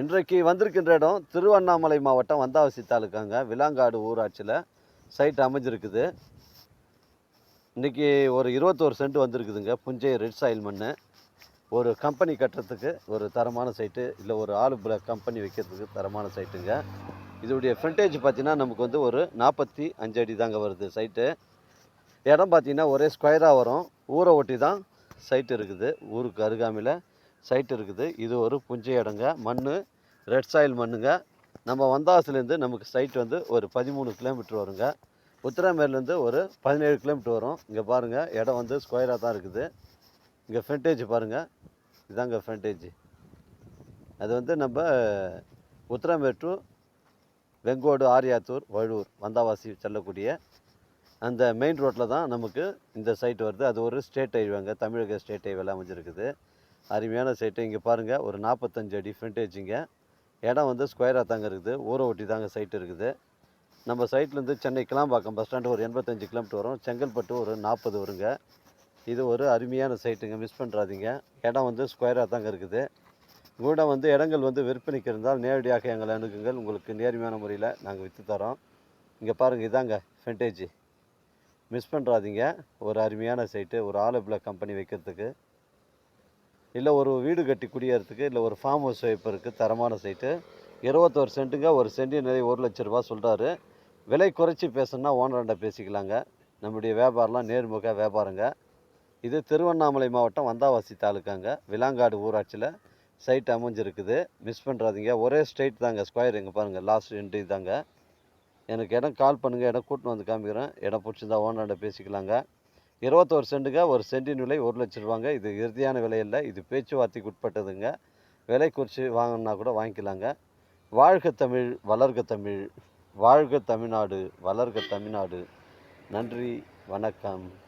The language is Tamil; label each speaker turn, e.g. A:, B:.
A: இன்றைக்கு வந்திருக்கின்ற இடம் திருவண்ணாமலை மாவட்டம் வந்தாவசி தாலுக்காங்க. விலாங்காடு ஊராட்சியில் சைட் அமைஞ்சிருக்குது. இன்றைக்கி ஒரு இருபத்தோரு சென்ட் வந்திருக்குதுங்க. புஞ்சை ரெட் சாயில் மண் ஒரு கம்பெனி கட்டுறதுக்கு ஒரு தரமான சைட்டு இல்லை ஒரு ஆளு பிளாக் கம்பெனி வைக்கிறதுக்கு தரமான சைட்டுங்க இதோடைய ஃப்ரண்டேஜ் பார்த்தீங்கன்னா நமக்கு வந்து ஒரு நாற்பத்தி அஞ்சு அடி தாங்க வருது சைட்டு இடம் பார்த்தீங்கன்னா ஒரே ஸ்கொயராக வரும். ஊரை ஒட்டி தான் சைட்டு இருக்குது. ஊருக்கு அருகாமையில் சைட் இருக்குது. இது ஒரு புஞ்சை இடங்க மண் ரெட் சாயில் மண்ணுங்க. நம்ம வந்தாசுலேருந்து நமக்கு சைட் வந்து ஒரு பதிமூணு கிலோமீட்டர் வருங்க. உத்தரமேர்லேருந்து ஒரு பதினேழு கிலோமீட்டர் வரும். இங்கே பாருங்கள் இடம் வந்து ஸ்கொயராக தான் இருக்குது. இங்கே ஃப்ரண்டேஜ் பாருங்கள் இதாங்க ஃப்ரண்டேஜ் அது வந்து நம்ம உத்தரமேர் டு வெங்கோடு ஆரியாத்தூர் வழூர் வந்தாவாசி செல்லக்கூடிய அந்த மெயின் ரோட்டில் தான் நமக்கு இந்த சைட் வருது. அது ஒரு ஸ்டேட் ஹைவேங்க தமிழக ஸ்டேட் ஹைவேல அமைஞ்சிருக்குது. அருமையான சைட்டு இங்கே பாருங்கள் ஒரு நாற்பத்தஞ்சு அடி ஃப்ரண்டேஜுங்க இடம் வந்து ஸ்கொயராக தாங்க இருக்குது. ஊரை ஒட்டி தாங்க சைட்டு இருக்குது. நம்ம சைட்லேருந்து சென்னை கிளாம்பாக்கம் பஸ் ஸ்டாண்டு ஒரு எண்பத்தஞ்சு கிலோமீட்டர் வரும். செங்கல்பட்டு ஒரு நாற்பது வருங்க. இது ஒரு அருமையான சைட்டுங்க மிஸ் பண்ணுறாதீங்க இடம் வந்து ஸ்கொயராக தாங்க இருக்குது. கூட வந்து இடங்கள் வந்து விற்பனைக்கு இருந்தால் நேரடியாக எங்களை அணுகுங்கள். உங்களுக்கு நேர்மையான முறையில் நாங்கள் விற்று தரோம். இங்கே பாருங்கள் இதாங்க ஃப்ரண்டேஜ் மிஸ் பண்ணுறாதீங்க ஒரு அருமையான சைட்டு ஒரு ஆலோ பிளாக் கம்பெனி வைக்கிறதுக்கு. இல்லை ஒரு வீடு கட்டி குடியேறதுக்கு இல்லை ஒரு ஃபார்ம் ஹவுஸ் வைப்பதற்கு தரமான சைட்டு இருபத்தோரு சென்ட்டுங்க ஒரு சென்டின் நிறைய ஒரு லட்ச ரூபா சொல்கிறாரு விலை குறைச்சி பேசணுன்னா ஓனர்கிட்ட பேசிக்கலாங்க. நம்முடைய வியாபாரம்லாம் நேர்முக வியாபாரங்க. இது திருவண்ணாமலை மாவட்டம் வந்தாவாசி தாலுக்காங்க. விலாங்காடு ஊராட்சியில் சைட் அமைஞ்சிருக்குது. மிஸ் பண்ணுறாதீங்க ஒரே ஸ்ட்ரைட் தாங்க ஸ்கொயர் எங்கே பாருங்கள் லாஸ்ட் ரெண்டு தாங்க. எனக்கு இடம் கால் பண்ணுங்கள் இடம் கூட்டின்னு வந்து காமிக்கிறேன். இடம் பிடிச்சிருந்தா ஓனர்கிட்ட பேசிக்கலாங்க. இருபத்தோரு சென்ட்டுங்க ஒரு சென்டின் விலை ஒரு லட்ச ரூபாங்க. இது இறுதியான விலையில் இது பேச்சுவார்த்தைக்கு உட்பட்டதுங்க. விலை குறித்து வாங்கணுன்னா கூட வாங்கிக்கலாங்க. வாழ்க தமிழ் வளர்க தமிழ். வாழ்க தமிழ்நாடு வளர்க தமிழ்நாடு. நன்றி வணக்கம்.